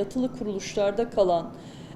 yatılı kuruluşlarda kalan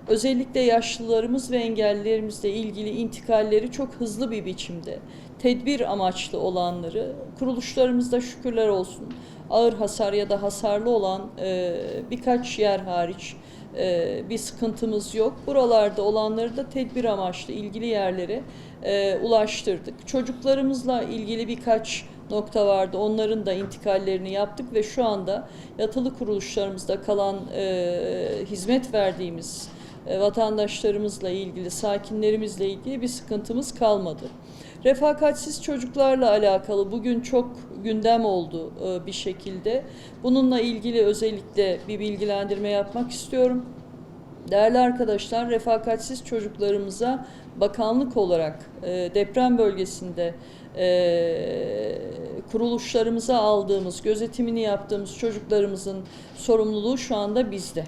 özellikle yaşlılarımız ve engellilerimizle ilgili intikalleri çok hızlı bir biçimde tedbir amaçlı olanları kuruluşlarımızda şükürler olsun ağır hasar ya da hasarlı olan e, birkaç yer hariç e, bir sıkıntımız yok. Buralarda olanları da tedbir amaçlı ilgili yerlere e, ulaştırdık. Çocuklarımızla ilgili birkaç nokta vardı. Onların da intikallerini yaptık ve şu anda yatılı kuruluşlarımızda kalan e, hizmet verdiğimiz e, vatandaşlarımızla ilgili, sakinlerimizle ilgili bir sıkıntımız kalmadı. Refakatsiz çocuklarla alakalı bugün çok gündem oldu e, bir şekilde. Bununla ilgili özellikle bir bilgilendirme yapmak istiyorum. Değerli arkadaşlar, refakatsiz çocuklarımıza bakanlık olarak e, deprem bölgesinde e, kuruluşlarımıza aldığımız, gözetimini yaptığımız çocuklarımızın sorumluluğu şu anda bizde.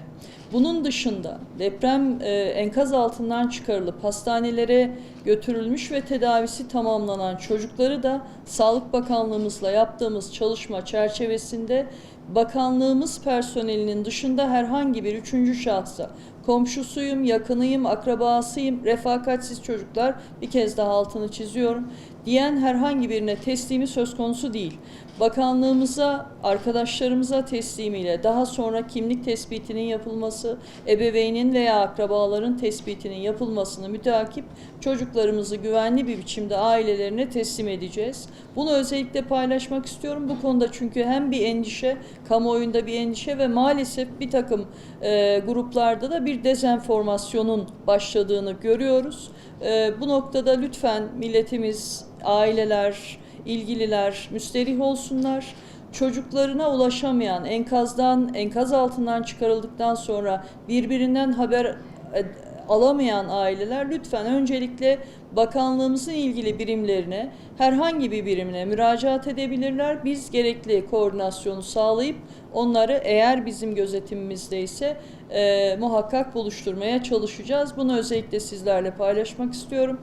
Bunun dışında deprem e, enkaz altından çıkarılıp hastanelere götürülmüş ve tedavisi tamamlanan çocukları da Sağlık Bakanlığımızla yaptığımız çalışma çerçevesinde bakanlığımız personelinin dışında herhangi bir üçüncü şahsa komşusuyum, yakınıyım, akrabasıyım, refakatsiz çocuklar bir kez daha altını çiziyorum diyen herhangi birine teslimi söz konusu değil. Bakanlığımıza, arkadaşlarımıza teslimiyle daha sonra kimlik tespitinin yapılması, ebeveynin veya akrabaların tespitinin yapılmasını müteakip çocuklarımızı güvenli bir biçimde ailelerine teslim edeceğiz. Bunu özellikle paylaşmak istiyorum bu konuda çünkü hem bir endişe, kamuoyunda bir endişe ve maalesef bir takım e, gruplarda da bir dezenformasyonun başladığını görüyoruz. E, bu noktada lütfen milletimiz, aileler, ilgililer müsterih olsunlar. Çocuklarına ulaşamayan, enkazdan, enkaz altından çıkarıldıktan sonra birbirinden haber e, alamayan aileler lütfen öncelikle bakanlığımızın ilgili birimlerine, herhangi bir birimine müracaat edebilirler. Biz gerekli koordinasyonu sağlayıp onları eğer bizim gözetimimizdeyse e, muhakkak buluşturmaya çalışacağız. Bunu özellikle sizlerle paylaşmak istiyorum.